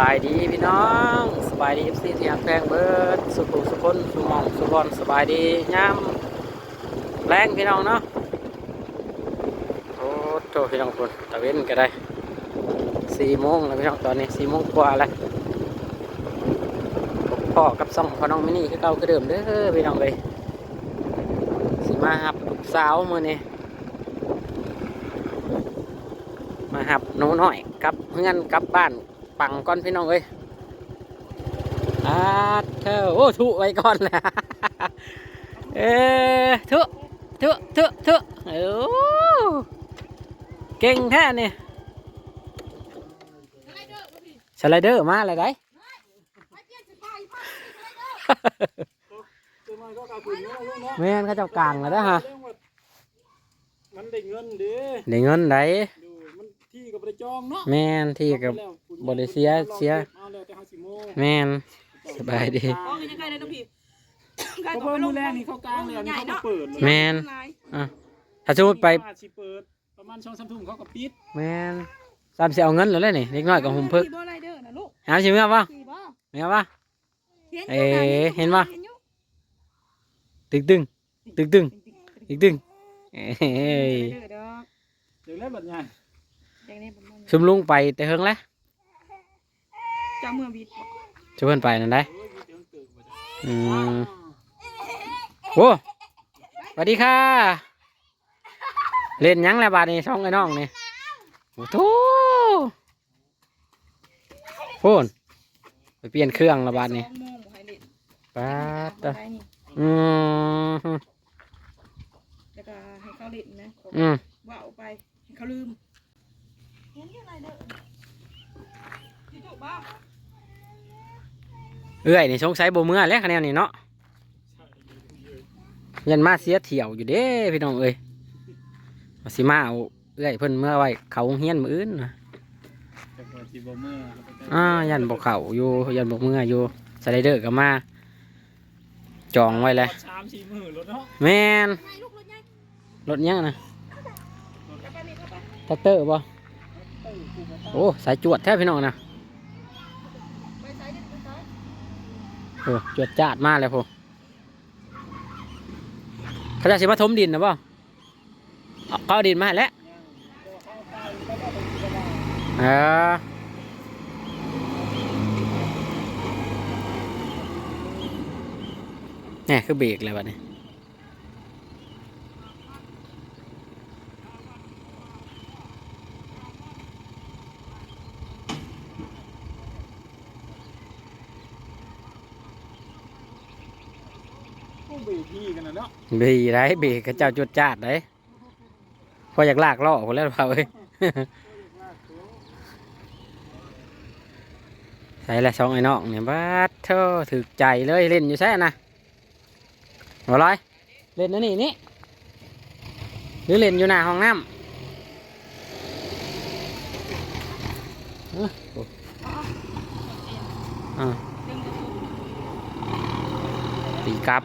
บายดีพี่น้องสบายดีเอฟซีที่ฮักแพงเบิร์ดสุขุสุคนสุมองสุบอลสบายดีย่ำแรงพี่น้องเนาะโอ้โหพี่น้องคนตะเวนก็ได้สี่โมงแล้วพี่น้องตอนนี้สี่โมงกว่าแล้วพ่อกับซ่องพ่อน้องมินี่คือเก่าคือเดิมเด้อพี่น้องเลยสิมาหับสาวมือนี้มาหับหนูน้อยกับเพื่อนกับบ้าน ปังก่อนพี่น้องเอ้ยอาเธอโอ้ทุไว้ก่อนแหละเออทุทุทุทุโอ้เก่งแท้เนี่ยสไลเดอร์มาเลยได้ตัวมันก็กระพุนเนาะลูกเนาะแม่นเขาเจ้ากลางแล้วนะฮะเรื่องว่ามันได้เงินเด้ได้เงินได้ดูมันที่กั บประจองเนาะแม่นที่กับบ่ได้เสียเสียเอาแล้วแต่เฮาสิโมแม่นสบายดีโอ้ยยังไงเลยน้องพี่เขาเพิ่มมือแรงนี่เขากลางแล้วนี่เขาก็เปิดเลยแม่นอะถ้าสมมติไปว่าสิเปิดประมาณ2 3ทุ่มเขาก็ปิดแม่นสามสิเอาเงินแล้วเลยนี่เล็กน้อยกับหุ่มพึกขี่บ่ไรเด้อนะลูกหาชิมเอาป่ะขี่บ่ไม่เอาป่ะเห็นเอ๊ะเห็นปะเห็นอยู่ตึงตึงตึงตึงตึงตึงเอ้ยเด้อเด้อเดี๋ยวแล้วบัดใหญ่ อย่างนี้ผมว่าชุมลุงไปแต่เฮิงแล้วเจ้าเมืองบิดบ่ชวนไปนั่นได้โอ้ยมีแต่มันเกิดบ่ได้อืมโอ้สวัสดีค่ะ เล่นหยังแล้วบาดนี้ช่องไอ้น้องนี่โอ้โถโพูนไปเปลี่ยนเครื่องและบาดนี้สองโมงบ่ให้เล่นปาดได้ตะนี่ อืม แล้วก็ให้เขาเล่นนะ อืม ว่าเอาไปให้เขาลืมเห็นอยู่ไรเด้อที่ถูกบ่ เอื้อยนี่สงสัยบ่เมื่อแล้วคะแนนนี่เนาะยันมาเสียเที่ยวอยู่เด้พี่น้องเอ้ยว่าสิมาเอาเอื้อยเพิ่นเมื่อไว้เขาโรงเฮียนมื้ออื่นนะแต่พอสิบ่เมื่อเขาก็จะอ่ายันบ่เข้าอยู่ยันบ่เมื่ออยู่สไลเดอร์ก็มาจองไว้แล้วสามสี่มื้อรถเนาะแม่นไงลูกรถใหญ่รถยังนะกลับไปนี่กลับไปแท็กเตอร์บ่โอ้สายจวดแท้พี่น้องนะ ไปซ้ายเด้อไปซ้าย โอ้จวดจาดมาแล้วพ่เขาจะสิมาถมดินนะบ่เอาเขาเอาดินมาให้แล้วเออนี่ยคือเบรกเลยบัดนี้ พวกเบรกพี่กันน่ะเนาะ เบรกไรเบรกเขาเจ้าจวดจาดเลยพออยากลากล้อคนแล้วเปล่าเอ้ยใส่ละสองไอ้น้องเนี่ยบัดเท่าถึกใจเลยเล่นอยู่ใช่นะหัวลอยเล่นนะนี่นี่หรือเล่นอยู่หน้าห้องน้ำตีกลับ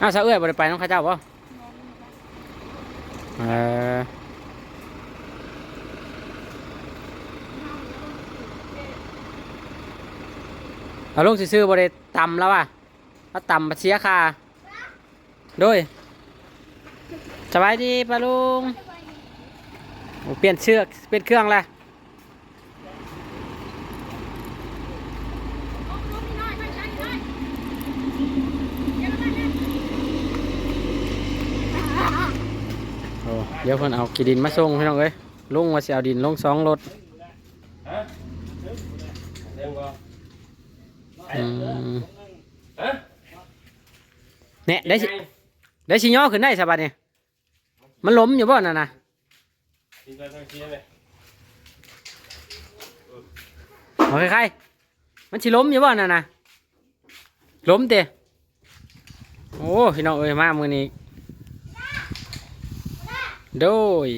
อ้าวสาเอื้อยบ่ได้ไปน้องข้าเจ้าป่ะเออเอาลูกซื้อๆบ่ได้ตำแล้วว่ะถ้าตำมาเสียค่าโดยสบายดีปะลุง เปลี่ยนเชือก เปลี่ยนเครื่องแล้ว เดี๋ยวเพิ่นเอากีดินมาส่งพี่น้องเอ้ยลุงว่าสิเอาดินลงสองรถอืมเนี่ยได้สิได้สิย่อขึ้นได้สบายเนี่ยมันล้มอยู่บ่นั่นน่ะโอเคใครมันสิล้มอยู่บ่นั่นน่ะล้มเตะโอ้พี่น้องเอ้ยมามือนี้ โดย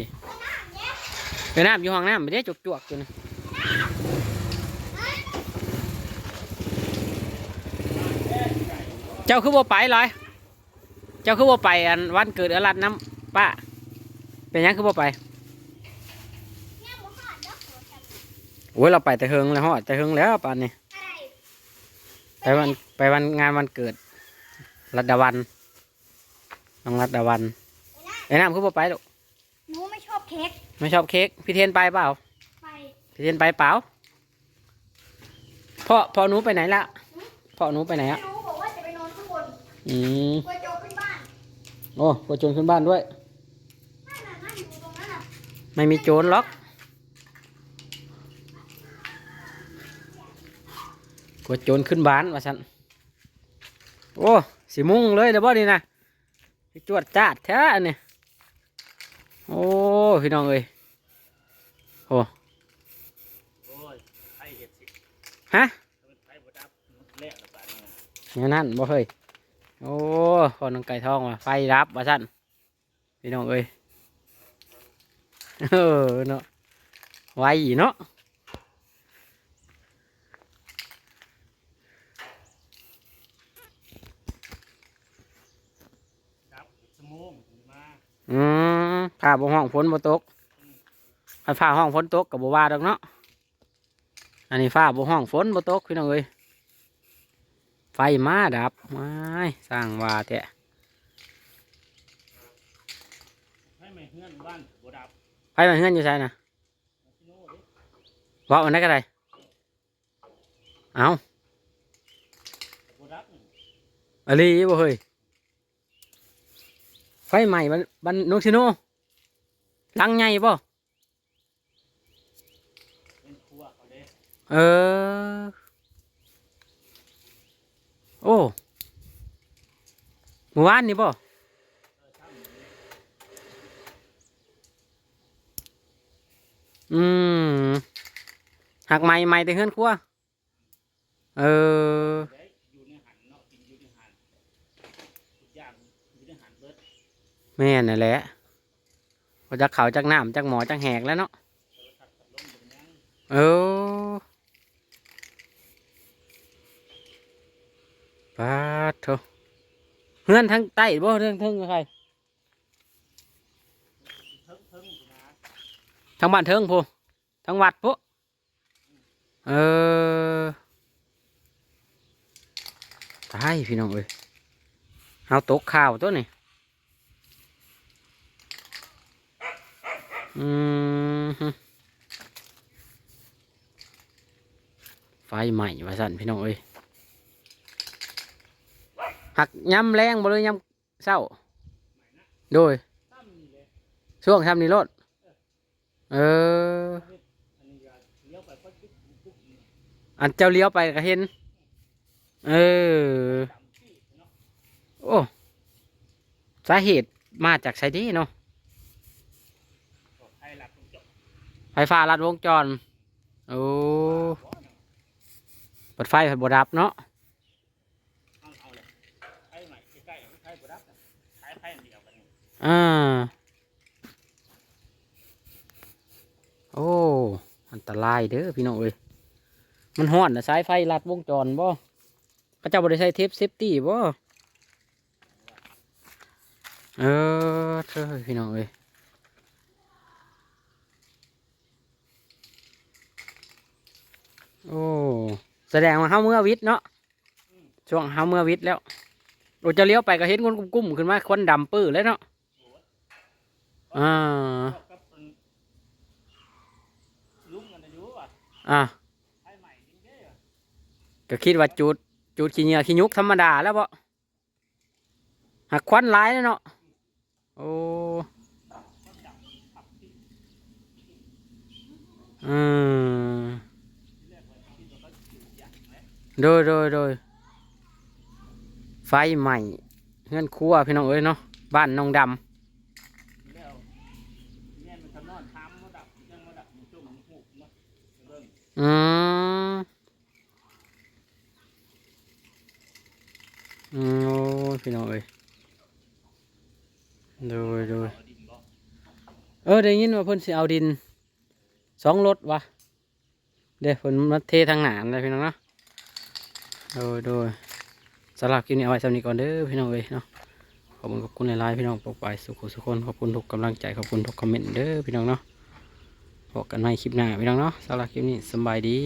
ไปน้ำอยู่ห้องน้ำไปเด้จวกๆอยู่นะเจ้าคือบ่ไปลอยเจ้าคือบ่ไปอันวันเกิดอลัดน้ำป้าเป็นยังคือบ่ไปโอ้ยเราไปแต่เฮิงแล้วฮอดแต่เฮิงแล้วป่านนี้ไปวันไปวันงานวันเกิดรัตดาวันน้องรัตดาวันไอ้น้ำคือบ่ไปหนูไม่ชอบ เค้กไม่ชอบเค้กพี่เทียนไปเปล่า ไป พี่เทียนไปเปล่าพ่อพ่อหนูไปไหนละพ่อหนูไปไหนไม่อะรู้บอกว่าจะไปนอนข้างบนอืมกลัวโจรขึ้นบ้านโอ้กลัวโจรขึ้นบ้านด้วย นั่นน่ะนั่นอยู่ตรงนั้นน่ะไม่มีโจรล็อก กลัวโจรขึ้นบ้านว่าสัน โอ้สีมุงเลยเดี๋ยวบ่นี่นะสิจวดจ้าดแท้อันนี้ โอ้พี่น้องเอ้ยโอ้โอ้ยไผเห็ดสิฮะไผบ่ดับแลกละบาดนี้อย่างนั้นบ่เคยโอ้พอน้องไก่ทองว่ะไฟรับว่าสั่นพี่น้องเอ้ยเออเนาะไวเนาะ ดับสมองมา อืมผ่าบ่ห้องฝนบ่ตกคันฟ้าห้องฝนตกกับบ่ว่าดอกเนาะ อันนี้ฟ้าบ่ห้องฝนบ่ตกพี่น้องเอ้ย ไฟมาดับไม่สร้างว่าแต่ให้แม่เฮือนบ้านบ่ดับไฟมันเฮือนอยู่ไสน่ะพี่โน่เด้ว่ามันได้ก็ได้เอาบ่ดับนี่อะลีบ่เฮ้ย ไฟใหม่มันมันนกซิโนลังใหญ่บ่เออ โอ้เมื่อวานนี่บ่อืมหักไม้ไม้แต่เฮือนครัว เออ เด้อยู่ในหันเนาะกินอยู่ในหันทุกอย่างอยู่ในหันเบิด แม่นนั่นแหละพอจากเขาจากน้ำจากหมอจากแหกแล้วเนาะเออปาดโถเฮือนทั้งใต้บ่เรื่องเทิงกับใครทั้งบ้านเทิงพูทั้งวัดพูเออตายพี่น้องเอ้ยเอาตกข่าวตัวนี่ อืมไฟใหม่ว่าสั่นพี่น้องเอ้ยหักย้ำแรงบ่เลยย้ำเศร้า โดย ช่วงทำนี่รถเออ อันเจ้าเลี้ยวไปก็เห็น เออ โอ้ สาเหตุมาจากไซดีเนาะ ก็ให้หลักตรงจบ ไฟฟ้าลัดวงจร โอ้เปิดไฟเปิดบดับเนาะเอาเอาเลยให้ใหม่ใกล้ๆให้บ่ดับเนนี่อ่า โอ้ อันตรายเด้อพี่น้องเอ้ยมันห้อนนะสายไฟลัดวงจรบ่พระเจ้าบริใช้เทปเซฟตี้บ่เออเธอพี่น้องเอ้ย โอ้แสดงว่าเฮาเมื่อวิทย์เนาะช่วงเฮาเมื่อวิทย์แล้วเราจะเลี้ยวไปก็เห็นคนกุ้มๆขึ้นมาควันดำปื้อเลยเนาะอ่าอ่าก็คิดว่าจูดจูดขี้เหงื่อขี้ยุกธรรมดาแล้วบ่หักควันหลายแล้วเนาะโอ้อืม โดยโดยโดยไฟใหม่เงื่อนครัวพี่น้องเอ้ยเนาะบ้านน้องดำอืมอืมโอ้พี่น้องเอ้ยโดยโดยเอาดินบ่เอได้ยินว่าเพิ่นสิเอาดินสองรถวะเดี๋ยวเพิ่นมาเททางหนามเลยพี่น้องเนาะ โดยโดยสลับคลิปนี้เอาไว้สำนีก่อนเด้อพี่น้องเอ้ยเนาะขอบคุณขอบคุณหลายๆพี่น้องปกไปสุขสุขคนขอบคุณทุกกำลังใจขอบคุณทุกคอมเมนต์เด้อพี่น้องเนาะบอกันใหม่คลิปหน้าพี่น้องเนาะสำหรับคลิปนี้สบายดี